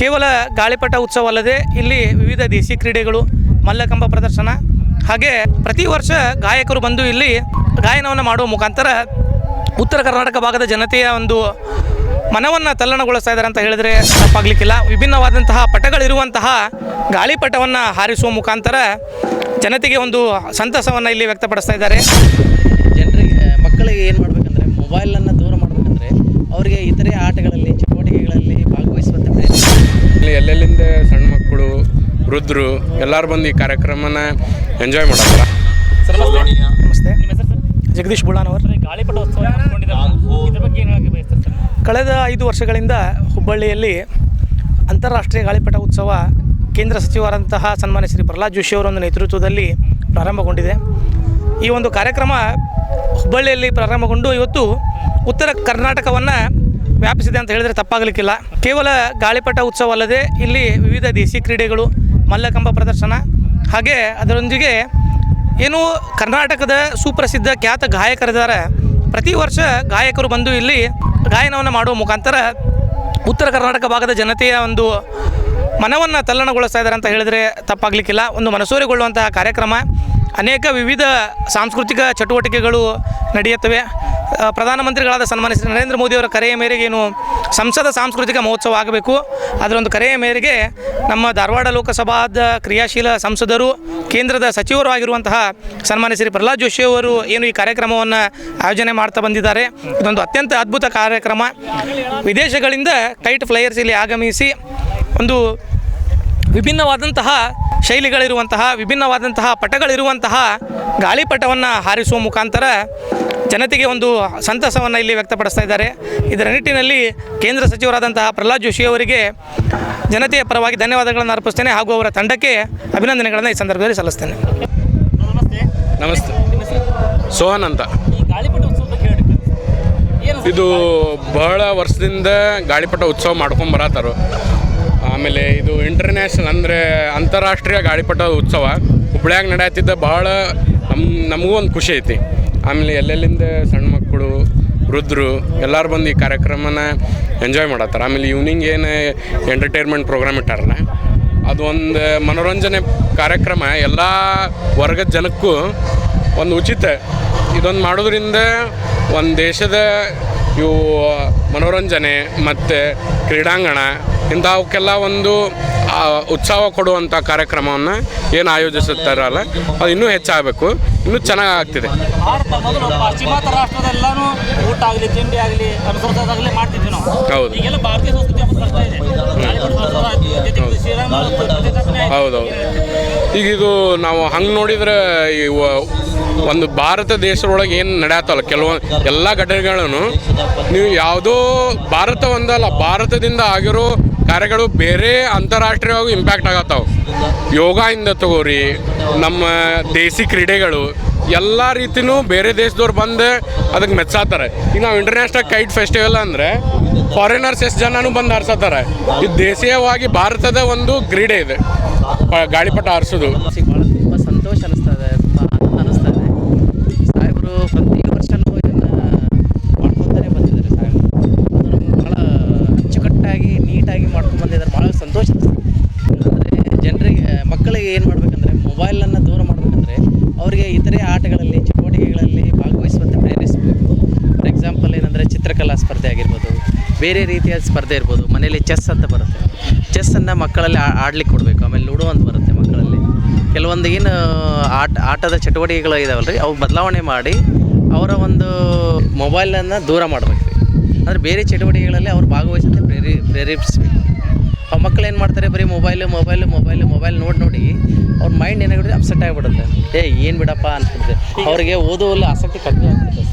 ಕೇವಲ ಗಾಳಿಪಟ ಉತ್ಸವ ಅಲ್ಲದೆ ಇಲ್ಲಿ ವಿವಿಧ ದೇಶಿ ಕ್ರೀಡೆಗಳು, ಮಲ್ಲಕಂಬ ಪ್ರದರ್ಶನ, ಹಾಗೆ ಪ್ರತಿ ವರ್ಷ ಗಾಯಕರು ಬಂದು ಇಲ್ಲಿ ಗಾಯನವನ್ನು ಮಾಡುವ ಮುಖಾಂತರ ಉತ್ತರ ಕರ್ನಾಟಕ ಭಾಗದ ಜನತೆಯ ಒಂದು ಮನವನ್ನು ತಲ್ಲಣಗೊಳಿಸ್ತಾ ಇದ್ದಾರೆ ಅಂತ ಹೇಳಿದರೆ ತಪ್ಪಾಗಲಿಕ್ಕಿಲ್ಲ. ವಿಭಿನ್ನವಾದಂತಹ ಪಟಗಳಿರುವಂತಹ ಗಾಳಿಪಟವನ್ನು ಹಾರಿಸುವ ಮುಖಾಂತರ ಜನತೆಗೆ ಒಂದು ಸಂತಸವನ್ನು ಇಲ್ಲಿ ವ್ಯಕ್ತಪಡಿಸ್ತಾ ಇದ್ದಾರೆ. ಜನರಿಗೆ, ಮಕ್ಕಳಿಗೆ ಏನು ಮಾಡಬೇಕಂದ್ರೆ ಮೊಬೈಲನ್ನು ದೂರ ಮಾಡಬೇಕಂದ್ರೆ ಅವರಿಗೆ ಇತರೆ ಆಟಗಳಲ್ಲಿ ಚಟುವಟಿಕೆಗಳಲ್ಲಿ ಭಾಗವಹಿಸುವಂತೆ ಪ್ರಯತ್ನಿಸಬೇಕು ಇಲ್ಲಿ ಎಲ್ಲೆಲ್ಲಿಂದ ಸಣ್ಣ ಮಕ್ಕಳು ವೃದ್ಧರು ಎಲ್ಲರೂ ಬಂದು ಈ ಕಾರ್ಯಕ್ರಮನ ಎಂಜಾಯ್ ಮಾಡತ್ತಾರ ನಮಸ್ತೆ. ಜಗದೀಶ್ ಬುಳ್ಳಾನವರ್. ಗಾಳಿಪಟ ಉತ್ಸವ ಹಮ್ಮಿಕೊಂಡಿದ್ದಾರೆ ಇದ್ರ ಬಗ್ಗೆ ಏನು ಹೇಳಕ್ಕೆ ಬಯಸ್ತಾರೆ ಸರ್? ಕಳೆದ ಐದು ವರ್ಷಗಳಿಂದ ಹುಬ್ಬಳ್ಳಿಯಲ್ಲಿ ಅಂತಾರಾಷ್ಟ್ರೀಯ ಗಾಳಿಪಟ ಉತ್ಸವ ಕೇಂದ್ರ ಸಚಿವರಂತಹ ಸನ್ಮಾನ್ಯ ಶ್ರೀ ಪ್ರಹ್ಲಾದ್ ಜೋಶಿ ಅವರ ಒಂದು ನೇತೃತ್ವದಲ್ಲಿ ಪ್ರಾರಂಭಗೊಂಡಿದೆ. ಈ ಒಂದು ಕಾರ್ಯಕ್ರಮ ಹುಬ್ಬಳ್ಳಿಯಲ್ಲಿ ಪ್ರಾರಂಭಗೊಂಡು ಇವತ್ತು ಉತ್ತರ ಕರ್ನಾಟಕವನ್ನು ವ್ಯಾಪಿಸಿದೆ ಅಂತ ಹೇಳಿದರೆ ತಪ್ಪಾಗಲಿಕ್ಕಿಲ್ಲ. ಕೇವಲ ಗಾಳಿಪಟ ಉತ್ಸವ ಅಲ್ಲದೆ ಇಲ್ಲಿ ವಿವಿಧ ದೇಸಿ ಕ್ರೀಡೆಗಳು ಮಲ್ಲಕಂಬ ಪ್ರದರ್ಶನ. ಹಾಗೆ ಅದರೊಂದಿಗೆ ಏನು ಕರ್ನಾಟಕದ ಸುಪ್ರಸಿದ್ಧ ಖ್ಯಾತ ಗಾಯಕರಿದ್ದಾರೆ. ಪ್ರತಿ ವರ್ಷ ಗಾಯಕರು ಬಂದು ಇಲ್ಲಿ ಗಾಯನವನ್ನು ಮಾಡುವ ಮುಖಾಂತರ ಉತ್ತರ ಕರ್ನಾಟಕ ಭಾಗದ ಜನತೆಯ ಒಂದು ಮನವನ್ನು ತಲ್ಲಣಗೊಳಿಸ್ತಾ ಇದ್ದಾರೆ ಅಂತ ಹೇಳಿದರೆ ತಪ್ಪಾಗಲಿಕ್ಕಿಲ್ಲ. ಒಂದು ಮನಸೂರೆಗೊಳ್ಳುವಂತಹ ಕಾರ್ಯಕ್ರಮ. ಅನೇಕ ವಿವಿಧ ಸಾಂಸ್ಕೃತಿಕ ಚಟುವಟಿಕೆಗಳು ನಡೆಯುತ್ತವೆ. ಪ್ರಧಾನಮಂತ್ರಿಗಳಾದ ಸನ್ಮಾನ್ಯ ನರೇಂದ್ರ ಮೋದಿಯವರ ಕರೆಯ ಮೇರೆಗೆ ಏನು ಸಂಸದ ಸಾಂಸ್ಕೃತಿಕ ಮಹೋತ್ಸವ ಆಗಬೇಕು. ಅದರೊಂದು ಕರೆಯ ಮೇರೆಗೆ ನಮ್ಮ ಧಾರವಾಡ ಲೋಕಸಭಾದ ಕ್ರಿಯಾಶೀಲ ಸಂಸದರು, ಕೇಂದ್ರದ ಸಚಿವರು ಆಗಿರುವಂತಹ ಸನ್ಮಾನ್ಯ ಶ್ರೀ ಪ್ರಹ್ಲಾದ್ ಜೋಶಿ ಅವರು ಏನು ಈ ಕಾರ್ಯಕ್ರಮವನ್ನು ಆಯೋಜನೆ ಮಾಡ್ತಾ ಬಂದಿದ್ದಾರೆ. ಇದೊಂದು ಅತ್ಯಂತ ಅದ್ಭುತ ಕಾರ್ಯಕ್ರಮ. ವಿದೇಶಗಳಿಂದ ಕೈಟ್ ಫ್ಲೈಯರ್ಸ್ ಇಲ್ಲಿ ಆಗಮಿಸಿ ಒಂದು ವಿಭಿನ್ನವಾದಂತಹ ಶೈಲಿಗಳಿರುವಂತಹ, ವಿಭಿನ್ನವಾದಂತಹ ಪಟಗಳಿರುವಂತಹ ಗಾಳಿಪಟವನ್ನು ಹಾರಿಸುವ ಮುಖಾಂತರ ಜನತೆಗೆ ಒಂದು ಸಂತಸವನ್ನು ಇಲ್ಲಿ ವ್ಯಕ್ತಪಡಿಸ್ತಾ ಇದ್ದಾರೆ. ಇದರ ನಿಟ್ಟಿನಲ್ಲಿ ಕೇಂದ್ರ ಸಚಿವರಾದಂತಹ ಪ್ರಹ್ಲಾದ್ ಜೋಶಿ ಅವರಿಗೆ ಜನತೆಯ ಪರವಾಗಿ ಧನ್ಯವಾದಗಳನ್ನು ಅರ್ಪಿಸ್ತೇನೆ ಹಾಗೂ ಅವರ ತಂಡಕ್ಕೆ ಅಭಿನಂದನೆಗಳನ್ನು ಈ ಸಂದರ್ಭದಲ್ಲಿ ಸಲ್ಲಿಸ್ತೇನೆ. ನಮಸ್ತೆ. ನಮಸ್ತೆ. ಸೋಹನ್ ಅಂತ. ಈ ಗಾಳಿಪಟ ಉತ್ಸವ ಬಗ್ಗೆ ಏನು ಇದು ಬಹಳ ವರ್ಷದಿಂದ ಗಾಳಿಪಟ ಉತ್ಸವ ಮಾಡ್ಕೊಂಡು ಬರತ್ತಾರು. ಆಮೇಲೆ ಇದು ಇಂಟರ್ನ್ಯಾಷನಲ್ ಅಂದರೆ ಅಂತಾರಾಷ್ಟ್ರೀಯ ಗಾಳಿಪಟ ಉತ್ಸವ. ಹುಬ್ಳ್ಯಾಗ ನಡೆಯತ್ತಿದ್ದ ಭಾಳ ನಮ್ಮ ನಮಗೂ ಒಂದು ಖುಷಿ ಐತಿ. ಆಮೇಲೆ ಎಲ್ಲೆಲ್ಲಿಂದ ಸಣ್ಣ ಮಕ್ಕಳು, ವೃದ್ಧರು ಎಲ್ಲರೂ ಬಂದು ಈ ಕಾರ್ಯಕ್ರಮನ ಎಂಜಾಯ್ ಮಾಡತ್ತಾರ. ಆಮೇಲೆ ಈವ್ನಿಂಗ್ ಏನು ಎಂಟರ್ಟೈನ್ಮೆಂಟ್ ಪ್ರೋಗ್ರಾಮ್ ಇಟ್ಟಾರಲ್ಲ, ಅದು ಒಂದು ಮನೋರಂಜನೆ ಕಾರ್ಯಕ್ರಮ. ಎಲ್ಲ ವರ್ಗದ ಜನಕ್ಕೂ ಒಂದು ಉಚಿತ. ಇದೊಂದು ಮಾಡೋದ್ರಿಂದ ಒಂದು ದೇಶದ ಇವು ಮನೋರಂಜನೆ ಮತ್ತು ಕ್ರೀಡಾಂಗಣ ಇಂಥವಕ್ಕೆಲ್ಲ ಒಂದು ಆ, ಉತ್ಸಾಹ ಕೊಡುವಂಥ ಕಾರ್ಯಕ್ರಮವನ್ನು ಏನು ಆಯೋಜಿಸುತ್ತಾರಲ್ಲ ಅದು ಇನ್ನೂ ಹೆಚ್ಚಾಗಬೇಕು ಇನ್ನೂ ಚೆನ್ನಾಗಿ ಆಗ್ತಿದೆ ಭಾರತ ಮೊದಲು ಪಾಶ್ಚಿಮಾತ್ಯ ರಾಷ್ಟ್ರದೆಲ್ಲಾನು ಊಟ ಆಗಲಿ ತಿಂಡಿ ಆಗಲಿ ಅನುಸರಿಸೋದಾಗಲಿ ಮಾಡ್ತಿದ್ವಿ ನಾವು. ಹೌದು. ಈಗೆಲ್ಲ ಭಾರತೀಯ ಸಂಸ್ಕೃತಿ ಬರ್ತಾ ಇದೆ. ಉತ್ಸವ. ಹೌದೌದು. ಈಗ ಇದು ನಾವು ಹಂಗೆ ನೋಡಿದ್ರೆ ಈ ಒಂದು ಭಾರತ ದೇಶದೊಳಗೆ ಏನು ನಡೆಯತ್ತಲ್ಲ ಕೆಲವೊಂದು ಎಲ್ಲ ಘಟನೆಗಳನ್ನು, ನೀವು ಯಾವುದೋ ಭಾರತ ಒಂದಲ್ಲ, ಭಾರತದಿಂದ ಆಗಿರೋ ಕಾರ್ಯಗಳು ಬೇರೆ ಅಂತಾರಾಷ್ಟ್ರೀಯವಾಗಿ ಇಂಪ್ಯಾಕ್ಟ್ ಆಗತ್ತಾವ. ಯೋಗದಿಂದ ತಗೋರಿ, ನಮ್ಮ ದೇಸಿ ಕ್ರೀಡೆಗಳು, ಎಲ್ಲ ರೀತಿನೂ ಬೇರೆ ದೇಶದವ್ರು ಬಂದು ಅದಕ್ಕೆ ಮೆಚ್ಚಾತಾರೆ. ಈಗ ನಾವು ಇಂಟರ್ನ್ಯಾಷನಲ್ ಕೈಟ್ ಫೆಸ್ಟಿವಲ್ ಅಂದರೆ ಫಾರಿನರ್ಸ್ ಎಷ್ಟು ಜನನೂ ಬಂದು ಹಾರ್ಸತ್ತಾರೆ ಇದು ದೇಶೀಯವಾಗಿ ಭಾರತದ ಒಂದು ಕ್ರೀಡೆ ಇದೆ. ಗಾಳಿಪಟ ಹಾರಿಸೋದು ಭಾಳ ತುಂಬ ಸಂತೋಷ ಅನಿಸ್ತಾ ಇದೆ ತುಂಬ ಆನಂದ ಅನಿಸ್ತಾ ಇದೆ ಸಾಹೇಬರು ಪ್ರತಿ ವರ್ಷವೂ ಇದನ್ನು ಮಾಡ್ಕೊತಾನೆ ಬಂದಿದ್ದಾರೆ ಸಾಹೇಬರು ಅದು ನಮ್ಗೆ ಭಾಳ ಅಚ್ಚುಕಟ್ಟಾಗಿ ನೀಟಾಗಿ ಮಾಡ್ಕೊಂಡು ಬಂದಿದ್ದಾರೆ ಭಾಳ ಸಂತೋಷ ಅಂದರೆ ಜನರಿಗೆ ಮಕ್ಕಳಿಗೆ ಏನು ಮಾಡಬೇಕಂದ್ರೆ ಮೊಬೈಲನ್ನು ದೂರ ಮಾಡಬೇಕಂದ್ರೆ ಅವರಿಗೆ ಇತರೆ ಆಟಗಳಲ್ಲಿ ಚಟುವಟಿಕೆಗಳಲ್ಲಿ ಭಾಗವಹಿಸುವಂತೆ ಪ್ರೇರಿಸಬೇಕು ಫಾರ್ ಎಕ್ಸಾಂಪಲ್ ಏನಂದರೆ ಚಿತ್ರಕಲಾ ಸ್ಪರ್ಧೆ ಆಗಿರ್ಬೋದು ಬೇರೆ ರೀತಿಯ ಸ್ಪರ್ಧೆ ಇರ್ಬೋದು. ಮನೆಯಲ್ಲಿ ಚೆಸ್ ಅಂತ ಬರುತ್ತೆ. ಚೆಸ್ಸನ್ನು ಮಕ್ಕಳಲ್ಲಿ ಆಡ್ಲಿಕ್ಕೆ ಕೊಡಬೇಕು. ಆಮೇಲೆ ಲೂಡೋ ಅಂತ ಬರುತ್ತೆ ಮಕ್ಕಳಲ್ಲಿ. ಕೆಲವೊಂದು ಏನು, ಆಟ ಆಟದ ಚಟುವಟಿಕೆಗಳು ಇದಾವಲ್ಲ ರೀ ಅವು ಬದಲಾವಣೆ ಮಾಡಿ ಅವರ ಒಂದು ಮೊಬೈಲನ್ನು ದೂರ ಮಾಡಬೇಕು. ರೀ ಅಂದರೆ ಬೇರೆ ಚಟುವಟಿಕೆಗಳಲ್ಲಿ ಅವ್ರು ಭಾಗವಹಿಸಂತೆ ಪ್ರೇರಿ ಪ್ರೇರೇಪಿಸಬೇಕು. ಆ ಮಕ್ಕಳು ಏನು ಮಾಡ್ತಾರೆ? ಬರೀ ಮೊಬೈಲು ಮೊಬೈಲು ಮೊಬೈಲು ಮೊಬೈಲ್ ನೋಡಿ ನೋಡಿ ಅವ್ರ ಮೈಂಡ್ ಏನಾಗ್ಬಿಡುತ್ತೆ? ಅಪ್ಸೆಟ್ ಆಗಿಬಿಡುತ್ತೆ. ಏ, ಏನು ಬಿಡಪ್ಪ ಅನ್ಸುತ್ತೆ ಅವ್ರಿಗೆ ಓದುವಲ್ಲಿ ಆಸಕ್ತಿ ಕಡಿಮೆ ಆಗುತ್ತೆ